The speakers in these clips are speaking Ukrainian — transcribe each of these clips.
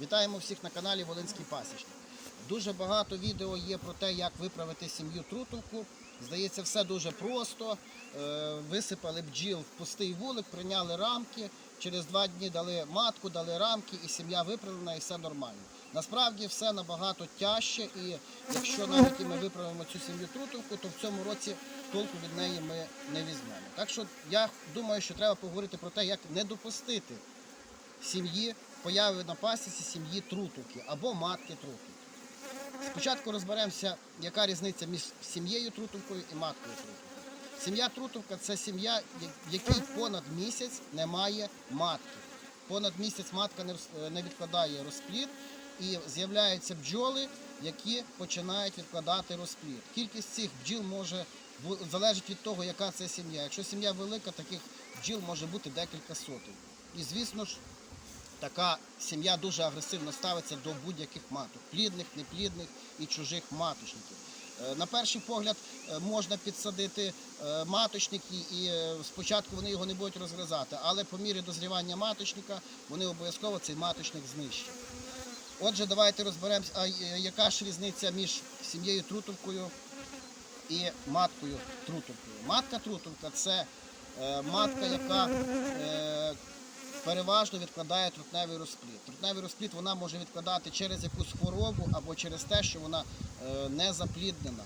Вітаємо всіх на каналі Волинський Пасічник. Дуже багато відео є про те, як виправити сім'ю трутовку. Здається, все дуже просто. Е, Висипали бджіл в пустий вулик, прийняли рамки. Через два дні дали матку, дали рамки, і сім'я виправлена, і все нормально. Насправді все набагато тяжче, і якщо навіть і ми виправимо цю сім'ю трутовку, то в цьому році толку від неї ми не візьмемо. Так що я думаю, що треба поговорити про те, як не допустити сім'ї, появи на пасіці сім'ї трутовки або матки трутовки. Спочатку розберемося, яка різниця між сім'єю трутовкою і маткою трутовкою. Сім'я трутовка це сім'я, в якій понад місяць немає матки. Понад місяць матка не відкладає розплід і з'являються бджоли, які починають відкладати розплід. Кількість цих бджіл може залежить від того, яка це сім'я. Якщо сім'я велика, таких бджіл може бути декілька сотень. І звісно ж, така сім'я дуже агресивно ставиться до будь-яких маток, плідних, неплідних і чужих маточників. Е, На перший погляд е, можна підсадити е, маточник і, спочатку вони його не будуть розгризати, але по мірі дозрівання маточника вони обов'язково цей маточник знищать. Отже, давайте розберемося, а яка ж різниця між сім'єю трутовкою і маткою трутовкою. Матка трутовка це матка, яка переважно відкладає трутневий розплід. Трутневий розплід вона може відкладати через якусь хворобу або через те, що вона е, не запліднена.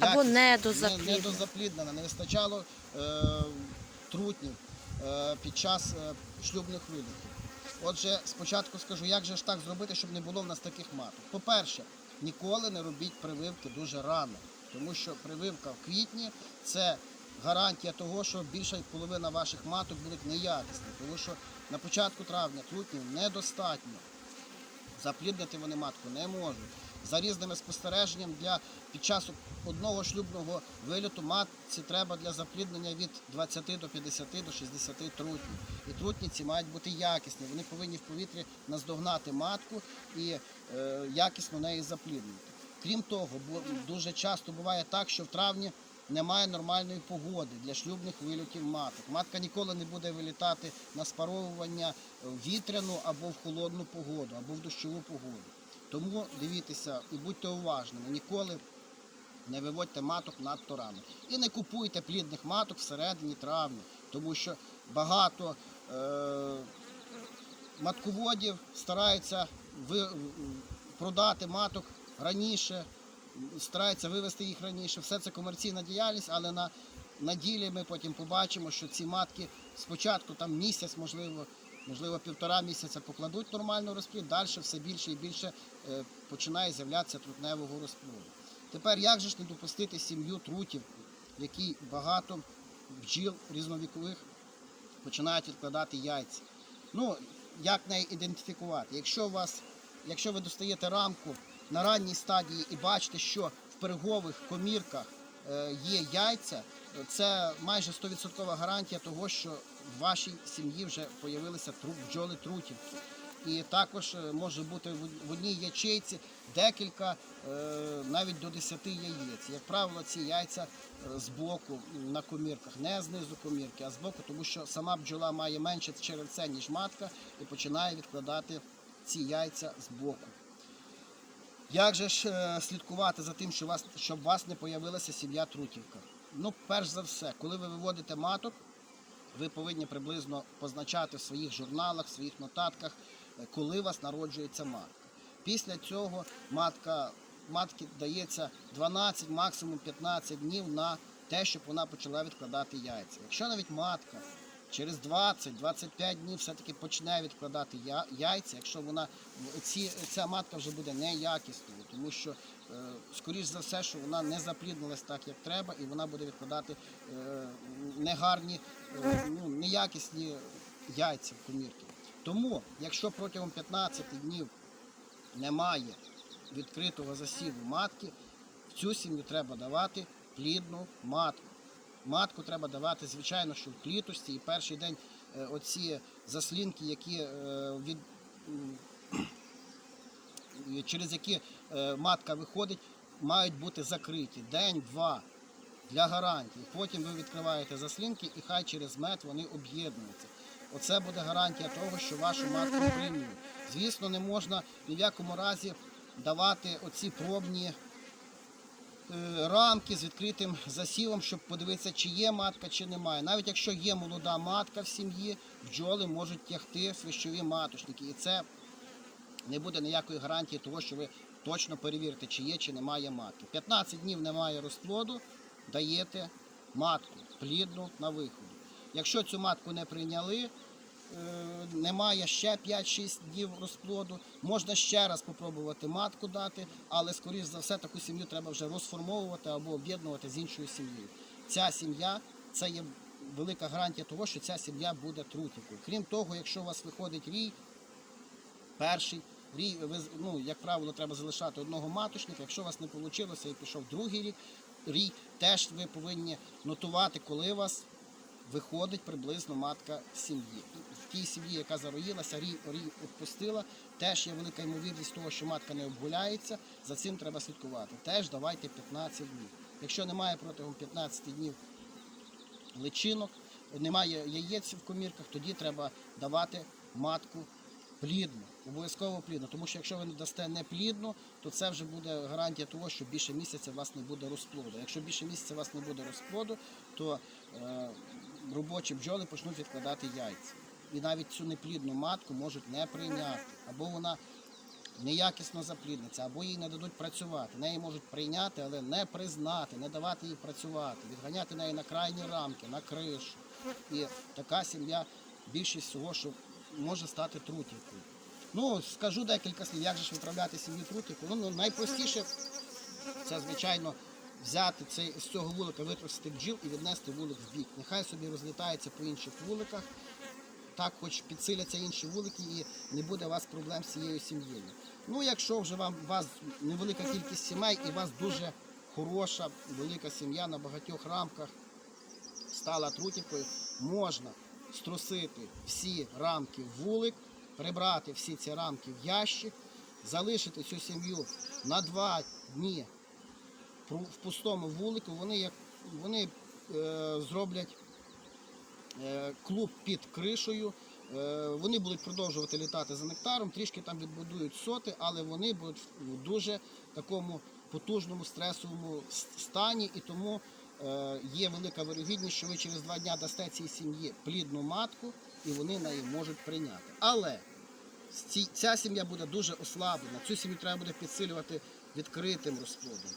Або недозапліднена. Не, недозапліднена, не вистачало е, трутнів е, під час е, шлюбних вилітів. Отже, спочатку скажу, як же ж так зробити, щоб не було в нас таких маток. По-перше, ніколи не робіть прививки дуже рано, тому що прививка в квітні це гарантія того, що більша половина ваших маток будуть неякісні, тому що на початку травня трутнів недостатньо. Запліднити вони матку не можуть. За різними спостереженням для під час одного шлюбного виліту матці треба для запліднення від 20 до 50 до 60 трутнів. І трутні ці мають бути якісні. Вони повинні в повітрі наздогнати матку і е, якісно неї запліднити. Крім того, дуже часто буває так, що в травні немає нормальної погоди для шлюбних вильотів маток. Матка ніколи не буде вилітати на спаровування в вітряну або в холодну погоду, або в дощову погоду. Тому дивіться і будьте уважними. Ніколи не виводьте маток надто рано. І не купуйте плідних маток всередині травня, тому що багато е, матководів стараються продати маток раніше, стараються вивести їх раніше. Все це комерційна діяльність, але на, на ділі ми потім побачимо, що ці матки спочатку там місяць, можливо, можливо, півтора місяця покладуть нормально розплід, далі все більше і більше е, починає з'являтися трутневого розплоду. Тепер як же ж не допустити сім'ю трутів, в якій багато бджіл різновікових починають відкладати яйця. Ну, як неї ідентифікувати? Якщо у вас, якщо ви достаєте рамку на ранній стадії і бачите, що в перегових комірках е, є яйця, це майже 100% гарантія того, що в вашій сім'ї вже з'явилися бджоли трутівки. І також е, може бути в- одній ячейці декілька, е, навіть до 10 яєць. Як правило, ці яйця з боку на комірках, не знизу комірки, а з боку, тому що сама бджола має менше черевце, ніж матка, і починає відкладати ці яйця з боку. Як же ж е, слідкувати за тим, що вас, щоб у вас не появилася сім'я трутівка? Ну, перш за все, коли ви виводите маток, ви повинні приблизно позначати в своїх журналах, в своїх нотатках, е, коли у вас народжується матка. Після цього матка, матці дається 12, максимум 15 днів на те, щоб вона почала відкладати яйця. Якщо навіть матка через 20-25 днів все-таки почне відкладати яйця, якщо вона ці, ця матка вже буде неякісною, тому що е, скоріш за все, що вона не запліднилась так, як треба, і вона буде відкладати е, негарні, е, ну, неякісні яйця в комірки. Тому, якщо протягом 15 днів немає відкритого засіву матки, в цю сім'ю треба давати плідну матку. Матку треба давати, звичайно, що в клітості. І перший день е, оці заслінки, які е, від, через які е, матка виходить, мають бути закриті день-два для гарантії. Потім ви відкриваєте заслінки і хай через мед вони об'єднуються. Оце буде гарантія того, що вашу матку приймуть. Звісно, не можна ні в якому разі давати оці пробні рамки з відкритим засівом, щоб подивитися, чи є матка, чи немає. Навіть якщо є молода матка в сім'ї, бджоли можуть тягти свищові маточники. І це не буде ніякої гарантії того, що ви точно перевірите, чи є, чи немає матки. 15 днів немає розплоду, даєте матку плідну на виході. Якщо цю матку не прийняли, е, немає ще 5-6 днів розплоду, можна ще раз спробувати матку дати, але скоріш за все таку сім'ю треба вже розформовувати або об'єднувати з іншою сім'єю. Ця сім'я це є велика гарантія того, що ця сім'я буде трутікою. Крім того, якщо у вас виходить рій, перший рій, ви, ну, як правило, треба залишати одного маточника. Якщо у вас не вийшло і пішов другий рік, рій, теж ви повинні нотувати, коли у вас виходить приблизно матка сім'ї. В тій сім'ї, яка зароїлася, рій, відпустила, теж є велика ймовірність того, що матка не обгуляється. За цим треба слідкувати. Теж давайте 15 днів. Якщо немає протягом 15 днів личинок, немає яєць в комірках, тоді треба давати матку плідну, обов'язково плідну. Тому що якщо ви не дасте не плідну, то це вже буде гарантія того, що більше місяця у вас не буде розплоду. Якщо більше місяця у вас не буде розплоду, то е, робочі бджоли почнуть відкладати яйця. І навіть цю неплідну матку можуть не прийняти, або вона неякісно заплідниться, або їй не дадуть працювати. Неї можуть прийняти, але не признати, не давати їй працювати, відганяти неї на крайні рамки, на кришу. І така сім'я більшість всього, що може стати трутівкою. Ну, скажу декілька слів, як же ж виправляти сім'ю трутівку. Ну, ну, найпростіше це, звичайно, взяти цей, з цього вулика, витрусити бджіл і віднести вулик в бік. Нехай собі розлітається по інших вуликах, так хоч підсиляться інші вулики і не буде у вас проблем з цією сім'єю. Ну, якщо вже вам у вас невелика кількість сімей і у вас дуже хороша, велика сім'я на багатьох рамках стала трутівкою, можна струсити всі рамки в вулик, прибрати всі ці рамки в ящик, залишити цю сім'ю на два дні в пустому вулику. Вони, як, вони е, зроблять е, клуб під кришею. Е, Вони будуть продовжувати літати за нектаром, трішки там відбудують соти, але вони будуть в дуже такому потужному стресовому стані, і тому е, є велика вирогідність, що ви через два дні дасте цій сім'ї плідну матку, і вони неї можуть прийняти. Але ця сім'я буде дуже ослаблена. Цю сім'ю треба буде підсилювати відкритим розплодом,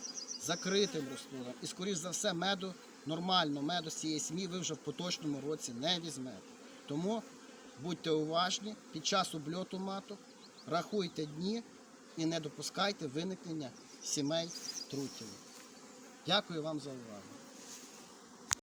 закритим розплодом. І, скоріш за все, меду, нормально меду з цієї сім'ї ви вже в поточному році не візьмете. Тому будьте уважні під час обльоту маток, рахуйте дні і не допускайте виникнення сімей трутів. Дякую вам за увагу.